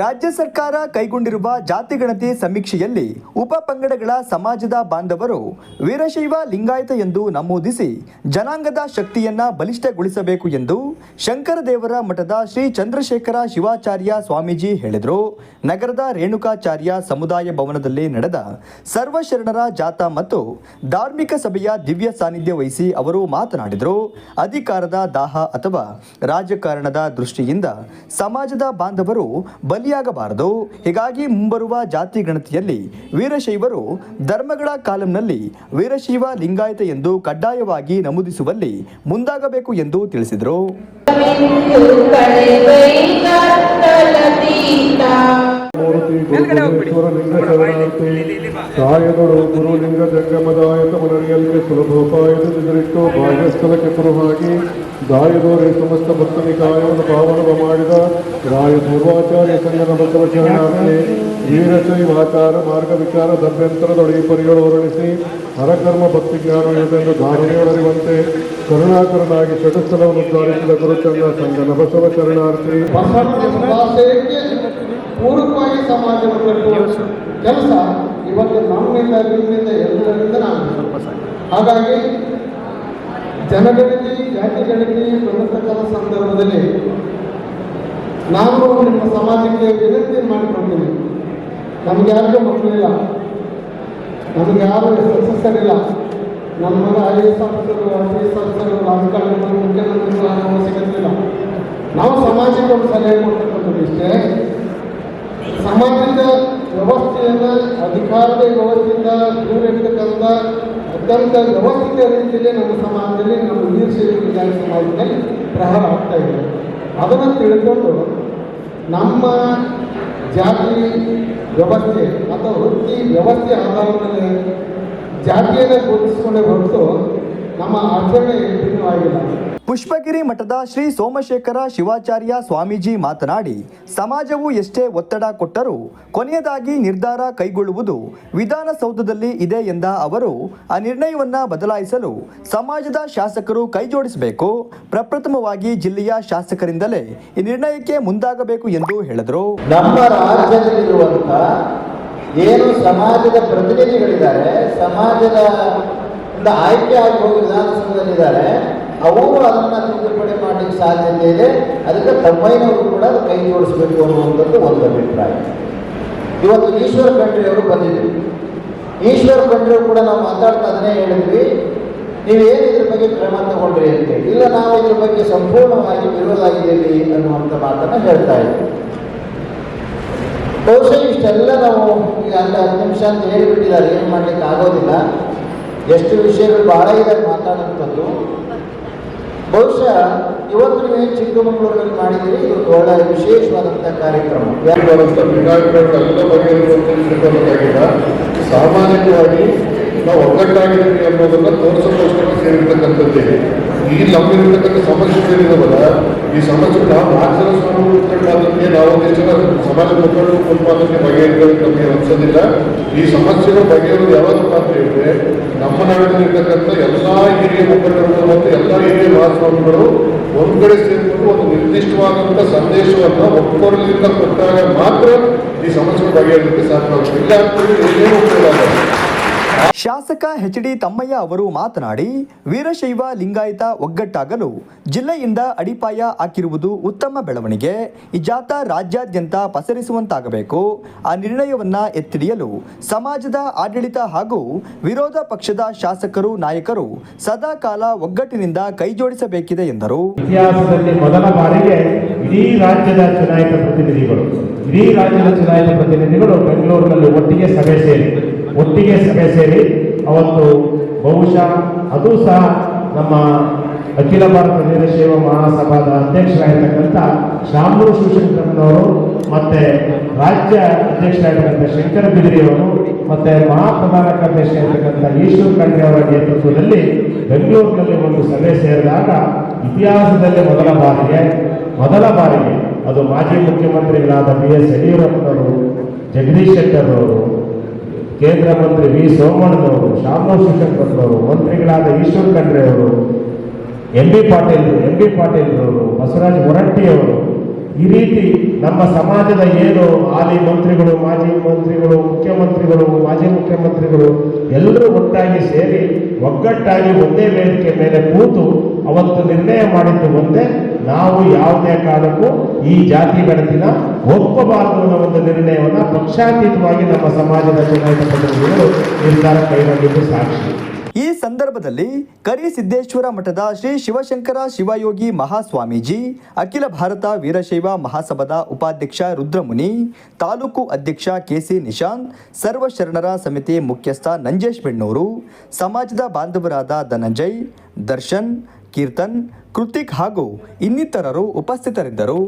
ರಾಜ್ಯ ಸರ್ಕಾರ ಕೈಗೊಂಡಿರುವ ಜಾತಿಗಣತಿ ಸಮೀಕ್ಷೆಯಲ್ಲಿ ಉಪ ಪಂಗಡಗಳ ಸಮಾಜದ ಬಾಂಧವರು ವೀರಶೈವ ಲಿಂಗಾಯತ ಎಂದು ನಮೂದಿಸಿ ಜನಾಂಗದ ಶಕ್ತಿಯನ್ನ ಬಲಿಷ್ಠಗೊಳಿಸಬೇಕು ಎಂದು ಶಂಕರದೇವರ ಮಠದ ಶ್ರೀ ಚಂದ್ರಶೇಖರ ಶಿವಾಚಾರ್ಯ ಸ್ವಾಮೀಜಿ ಹೇಳಿದರು. ನಗರದ ರೇಣುಕಾಚಾರ್ಯ ಸಮುದಾಯ ಭವನದಲ್ಲಿ ನಡೆದ ಸರ್ವಶರಣರ ಜಾಥಾ ಮತ್ತು ಧಾರ್ಮಿಕ ಸಭೆಯ ದಿವ್ಯ ಸಾನ್ನಿಧ್ಯ ವಹಿಸಿ ಅವರು ಮಾತನಾಡಿದರು. ಅಧಿಕಾರದ ದಾಹ ಅಥವಾ ರಾಜಕಾರಣದ ದೃಷ್ಟಿಯಿಂದ ಸಮಾಜದ ಬಾಂಧವರು ಬಲಿಯಾಗಬಾರದು ಹೀಗಾಗಿ ಮುಂಬರುವ ಜಾತಿ ಗಣತಿಯಲ್ಲಿ ವೀರಶೈವರು ಧರ್ಮಗಳ ಕಾಲಂನಲ್ಲಿ ವೀರಶೈವ ಲಿಂಗಾಯತ ಎಂದು ಕಡ್ಡಾಯವಾಗಿ ನಮೂದಿಸುವಲ್ಲಿ ಮುಂದಾಗಬೇಕು ಎಂದು ತಿಳಿಸಿದರು. ಕಾಯಗಳು ಗುರುಲಿಂಗ ಜಂಗಮದಾಯಕ ಮನರಿಯಲ್ಗೆ ಸುಲಭೋಪಾಯದ ಎದುರಿಟ್ಟು ಭಾಗ್ಯಸ್ಥಳಕ್ಕೆ ಪುರವಾಗಿ ದಾಯದೋರೆ ಸಮಸ್ತ ಭಕ್ತ ನಿಕಾಯವನ್ನು ಪಾವನವ ಮಾಡಿದ ರಾಯ ಪೂರ್ವಾಚಾರ್ಯ ಸಂಘದ ಬಸವ ಶರಣಾರ್ಥಿ ವೀರಶೈವಾಚಾರ ಮಾರ್ಗ ವಿಚಾರ ದಭ್ಯಂತರದೊಳಗೆ ಪರಿಗಳು ಹೊರಡಿಸಿ ಹರಕರ್ಮ ಭಕ್ತಿ ಜ್ಞಾನಯುತೆಂದು ಧಾರಣೆಯೊಳರಿವಂತೆ ಕರುಣಾಕರನಾಗಿ ಚಟಸ್ಥಳವನ್ನು ಉದ್ಧಾರಿಸಿದ ಗುರುಚಂದ್ರ ಸಂಘ ಬಸವ ಶರಣಾರ್ಥಿ. ಪೂರಕವಾಗಿ ಸಮಾಜವನ್ನು ಕೆಲಸ. ಇವತ್ತು ನಮ್ಮಿಂದ, ನಿಮ್ಮಿಂದ, ಎಲ್ಲರಿಂದ ನಾವು ಹಾಗಾಗಿ ಜನಗಣತಿ ಜಾತಿ ಗಣತಿ ಪ್ರವರ್ತಕರ ಸಂದರ್ಭದಲ್ಲಿ ನಾನು ನಿಮ್ಮ ಸಮಾಜಕ್ಕೆ ವಿನಂತಿ ಮಾಡಿಕೊಳ್ತೀನಿ ನಮ್ಗೆ ಯಾರಿಗೂ ಮಕ್ಕಳಿಲ್ಲ. ನಮಗೆ ಯಾರು ಸಕ್ಸಸ್ ಇಲ್ಲ ನಮ್ಮ I S officer I S ಆಫೀಸರ್ಗಳು ಅಧಿಕಾರಿಗಳು, ಮುಖ್ಯಮಂತ್ರಿಗಳು ನಮಗೆ ಸಿಗುತ್ತಿಲ್ಲ ನಾವು ಸಮಾಜಕ್ಕೆ ಒಂದು ಸಲಹೆ ಕೊಡ್ತಕ್ಕಂಥದ್ದು ಇಷ್ಟೇ. ಸಮಾಜದ ವ್ಯವಸ್ಥೆಯನ್ನು, ಅಧಿಕಾರದ ವ್ಯವಸ್ಥೆಯಿಂದ ದೂರ ಇರ್ತಕ್ಕಂಥ ಅತ್ಯಂತ ವ್ಯವಸ್ಥಿತ ರೀತಿಯಲ್ಲಿ ನಮ್ಮ ಸಮಾಜದಲ್ಲಿ ನಮ್ಮ ವೀರಶೈವ ವಿಜ್ಞಾನ ಸಮಾಜದಲ್ಲಿ ಪ್ರಹಾರ ಆಗ್ತಾ ಇದೆ. ಅದನ್ನು ತಿಳ್ಕೊಂಡು ನಮ್ಮ ಜಾತಿ ವ್ಯವಸ್ಥೆ ಅಥವಾ ವೃತ್ತಿ ವ್ಯವಸ್ಥೆ ಆಧಾರದ ಮೇಲೆ ಜಾತಿಯನ್ನು ಗುರುತಿಸಿಕೊಂಡೇ ಹೊರತು ನಮ್ಮ ಆಚರಣೆ ಭಿನ್ನವಾಗಿಲ್ಲ ಪುಷ್ಪಗಿರಿ ಮಠದ ಶ್ರೀ ಸೋಮಶೇಖರ ಶಿವಾಚಾರ್ಯ ಸ್ವಾಮೀಜಿ ಮಾತನಾಡಿ ಸಮಾಜವು ಎಷ್ಟೇ ಒತ್ತಡ ಕೊಟ್ಟರೂ ಕೊನೆಯದಾಗಿ ನಿರ್ಧಾರ ಕೈಗೊಳ್ಳುವುದು ವಿಧಾನಸೌಧದಲ್ಲಿ ಇದೆ ಎಂದ ಅವರು ಆ ನಿರ್ಣಯವನ್ನು ಬದಲಾಯಿಸಲು ಸಮಾಜದ ಶಾಸಕರು ಕೈಜೋಡಿಸಬೇಕು ಪ್ರಪ್ರಥಮವಾಗಿ ಜಿಲ್ಲೆಯ ಶಾಸಕರಿಂದಲೇ ಈ ನಿರ್ಣಯಕ್ಕೆ ಮುಂದಾಗಬೇಕು ಎಂದು ಹೇಳಿದರು. ನಮ್ಮ ರಾಜ್ಯದಲ್ಲಿರುವಂಥ ಏನು ಸಮಾಜದ ಪ್ರತಿನಿಧಿಗಳಿದ್ದಾರೆ, ಸಮಾಜದ ಆಯ್ಕೆ ಆಗಿ ಹೋಗಿ ವಿಧಾನಸೌಧದಲ್ಲಿದ್ದಾರೆ, ಅವರು ಅದನ್ನು ತಿದ್ದುಪಡಿ ಮಾಡಲಿಕ್ಕೆ ಸಾಧ್ಯತೆ ಇದೆ, ಅದಕ್ಕೆ ತಮ್ಮೈನವರು ಕೂಡ ಕೈ ಜೋಡಿಸಬೇಕು ಅನ್ನುವಂಥದ್ದು ಒಂದು ಅಭಿಪ್ರಾಯ. ಇವತ್ತು ಈಶ್ವರ ಖಂಡ್ರೆ ಅವರು ಬಂದಿದ್ರು. ಈಶ್ವರ ಖಂಡ್ರೆ ಕೂಡ ನಾವು ಮಾತಾಡ್ತಾ ಅದನ್ನೇ ಹೇಳಿದ್ವಿ. ನೀವೇನು ಇದ್ರ ಬಗ್ಗೆ ಕ್ರಮ ತಗೊಂಡ್ರಿ ಅಂತೇಳಿ. ಇಲ್ಲ, ನಾವು ಇದ್ರ ಬಗ್ಗೆ ಸಂಪೂರ್ಣವಾಗಿ ವಿರೋಧ ಆಗಿದ್ದೀವಿ ಅನ್ನುವಂಥ ಮಾತನ್ನು ಹೇಳ್ತಾ ಇದ್ವಿ. ಬಹುಶಃ ಇಷ್ಟೆಲ್ಲ ನಾವು ಈಗ ಅಲ್ಲಿ ಹತ್ತು ನಿಮಿಷ ಅಂತ ಹೇಳಿಬಿಟ್ಟಿದ್ದಾರೆ, ಏನು ಮಾಡ್ಲಿಕ್ಕೆ ಆಗೋದಿಲ್ಲ. ಎಷ್ಟು ವಿಷಯಗಳು ಭಾಳ ಇದೆ ಮಾತಾಡೋಂಥದ್ದು. ಬಹುಶಃ ಇವತ್ತು ನೀವು ಚಿಕ್ಕಮಗಳೂರಲ್ಲಿ ಮಾಡಿದ್ದೀರಿ ಇದು ಬಹಳ ವಿಶೇಷವಾದಂಥ ಕಾರ್ಯಕ್ರಮ. ಸಾಮಾನ್ಯವಾಗಿ ನಾವು ಒಗ್ಗಟ್ಟಾಗಿದ್ದೀವಿ ಅನ್ನೋದನ್ನ ತೋರಿಸೋಕ್ಕೋಸ್ಕರ ಸೇರಿರ್ತಕ್ಕಂಥದ್ದೇ. ಈ ಸಮಯತಕ್ಕಂಥ ಸಮಸ್ಯೆ ಸೇರಿದವಲ್ಲ ಈ ಸಮಸ್ಯೆ ನಾವು ನಾಲ್ಕು ಜನ ನಾವು ಒಂದಿಷ್ಟು ಜನ ಸಮಾಜ ಮುಖಂಡರು ಕುಟುಂಬಕ್ಕೆ ಬಗೆಹರಿಸಬೇಕು ನಮಗೆ ಅನಿಸೋದಿಲ್ಲ ಈ ಸಮಸ್ಯೆಗಳು ಬಗೆಹರಿದು ಯಾವಾಗ ಅಂತ ಹೇಳಿದ್ರೆ ನಮ್ಮ ನಾಡಿನಲ್ಲಿರ್ತಕ್ಕಂಥ ಎಲ್ಲ ಹಿರಿಯ ಮುಖಂಡರುಗಳು ಮತ್ತು ಎಲ್ಲ ಹಿರಿಯ ಮಹಾಸ್ವಾಮಿಗಳು ಒಂದು ಕಡೆ ಸೇರಿಕೊಂಡು ಒಂದು ನಿರ್ದಿಷ್ಟವಾದಂಥ ಸಂದೇಶವನ್ನು ಒಕ್ಕೊರಲಿಂದ ಕೊಟ್ಟಾಗ ಮಾತ್ರ ಈ ಸಮಸ್ಯೆಗಳು ಬಗೆಹರಿಸಲಿಕ್ಕೆ ಸಾಧ್ಯವಾಗುತ್ತೆ ಇಲ್ಲ ಅಂತೇಳಿ ಏನೇನು ಉಪಯೋಗ. ಶಾಸಕ ಎಚ್ ಡಿ ತಮ್ಮಯ್ಯ ಅವರು ಮಾತನಾಡಿ, ವೀರಶೈವ ಲಿಂಗಾಯತ ಒಗ್ಗಟ್ಟಾಗಲು ಜಿಲ್ಲೆಯಿಂದ ಅಡಿಪಾಯ ಹಾಕಿರುವುದು ಉತ್ತಮ ಬೆಳವಣಿಗೆ. ಈ ಜಾಥಾ ರಾಜ್ಯಾದ್ಯಂತ ಪಸರಿಸುವಂತಾಗಬೇಕು. ಆ ನಿರ್ಣಯವನ್ನ ಎತ್ತಿಡಿಯಲು ಸಮಾಜದ ಆಡಳಿತ ಹಾಗೂ ವಿರೋಧ ಪಕ್ಷದ ಶಾಸಕರು, ನಾಯಕರು ಸದಾ ಕಾಲ ಒಗ್ಗಟ್ಟಿನಿಂದ ಕೈಜೋಡಿಸಬೇಕಿದೆ ಎಂದರು. ಇತಿಹಾಸದಲ್ಲಿ ಮೊದಲ ಬಾರಿಗೆ ಇಡೀ ರಾಜ್ಯದ ಚುನಾಯಿತ ಪ್ರತಿನಿಧಿಗಳು, ಇಡೀ ರಾಜ್ಯದ ಚುನಾಯಿತ ಪ್ರತಿನಿಧಿಗಳು ಬೆಂಗಳೂರಿನಲ್ಲಿ ಒಟ್ಟಿಗೆ ಸಭೆ ಸೇರಿ ಒಟ್ಟಿಗೆ ಸಭೆ ಸೇರಿ ಅವತ್ತು ಬಹುಶಃ ಅದು ಸಹ ನಮ್ಮ ಅಖಿಲ ಭಾರತ ವೀರಶೈವ ಮಹಾಸಭಾದ ಅಧ್ಯಕ್ಷರಾಗಿರ್ತಕ್ಕಂಥ ಶಾಮೂರು ಶಿವಶಂಕರನವರು ಮತ್ತೆ ರಾಜ್ಯ ಅಧ್ಯಕ್ಷರಾಗಿರ್ತಕ್ಕಂಥ ಶಂಕರ ಬಿದಿರಿಯವರು ಮತ್ತೆ ಮಹಾಪ್ರಧಾನ ಕಾರ್ಯದರ್ಶಿ ಆಗಿರ್ತಕ್ಕಂಥ ಈಶ್ವರ್ ಖಂಡ್ರೆ ಅವರ ನೇತೃತ್ವದಲ್ಲಿ ಬೆಂಗಳೂರಿನಲ್ಲಿ ಒಂದು ಸಭೆ ಸೇರಿದಾಗ ಇತಿಹಾಸದಲ್ಲಿ ಮೊದಲ ಬಾರಿಗೆ ಮೊದಲ ಬಾರಿಗೆ ಅದು ಮಾಜಿ ಮುಖ್ಯಮಂತ್ರಿಗಳಾದ ಬಿ ಎಸ್ ಯಡಿಯೂರಪ್ಪನವರು, ಜಗದೀಶ್ ಶೆಟ್ಟರ್ ಅವರು ಕೇಂದ್ರ ಮಂತ್ರಿ ವಿ. ಸೋಮಣ್ಣನವರು, ಶಾಮು ಶಿಕ್ಷಕರವರು ಮಂತ್ರಿಗಳಾದ ಈಶ್ವರ್ ಖಂಡ್ರೆ ಅವರು M B Patil M B Patil ಅವರು ಬಸವರಾಜ ಹೊರಟ್ಟಿಯವರು, ಈ ರೀತಿ ನಮ್ಮ ಸಮಾಜದ ಏನು ಹಾಲಿ ಮಂತ್ರಿಗಳು, ಮಾಜಿ ಮಂತ್ರಿಗಳು, ಮುಖ್ಯಮಂತ್ರಿಗಳು, ಮಾಜಿ ಮುಖ್ಯಮಂತ್ರಿಗಳು ಎಲ್ಲರೂ ಒಟ್ಟಾಗಿ ಸೇರಿ, ಒಗ್ಗಟ್ಟಾಗಿ ಒಂದೇ ವೇದಿಕೆ ಮೇಲೆ ಕೂತು ಅವತ್ತು ನಿರ್ಣಯ ಮಾಡಿದ್ದು ಒಂದೇ, ನಾವು ಯಾವುದೇ ಕಾರಣಕ್ಕೂ ಈ ಜಾತಿ ಗಣತಿನ ಒಪ್ಪಬಾರದು ಅನ್ನೋ ಒಂದು ನಿರ್ಣಯವನ್ನು ಪಕ್ಷಾತೀತವಾಗಿ ನಮ್ಮ ಸಮಾಜದ ಚುನಾಯಿತ ಪ್ರತಿನಿಧಿಗಳು ನಿರ್ಧಾರ ಕೈಗೊಂಡಿದ್ದು ಸಾಕ್ಷಿ. ಈ ಸಂದರ್ಭದಲ್ಲಿ ಕರಿಸಿದ್ದೇಶ್ವರ ಮಠದ ಶ್ರೀ ಶಿವಶಂಕರ ಶಿವಯೋಗಿ ಮಹಾಸ್ವಾಮೀಜಿ, ಅಖಿಲ ಭಾರತ ವೀರಶೈವ ಮಹಾಸಭಾದ ಉಪಾಧ್ಯಕ್ಷ ರುದ್ರಮುನಿ, ತಾಲೂಕು ಅಧ್ಯಕ್ಷ ಕೆಸಿ ನಿಶಾಂತ್, ಸರ್ವಶರಣರ ಸಮಿತಿ ಮುಖ್ಯಸ್ಥ ನಂಜೇಶ್ ಬೆಣ್ಣೂರು, ಸಮಾಜದ ಬಾಂಧವರಾದ ಧನಂಜಯ್, ದರ್ಶನ್, ಕೀರ್ತನ್, ಕೃತಿಕ್ ಹಾಗೂ ಇನ್ನಿತರರು ಉಪಸ್ಥಿತರಿದ್ದರು.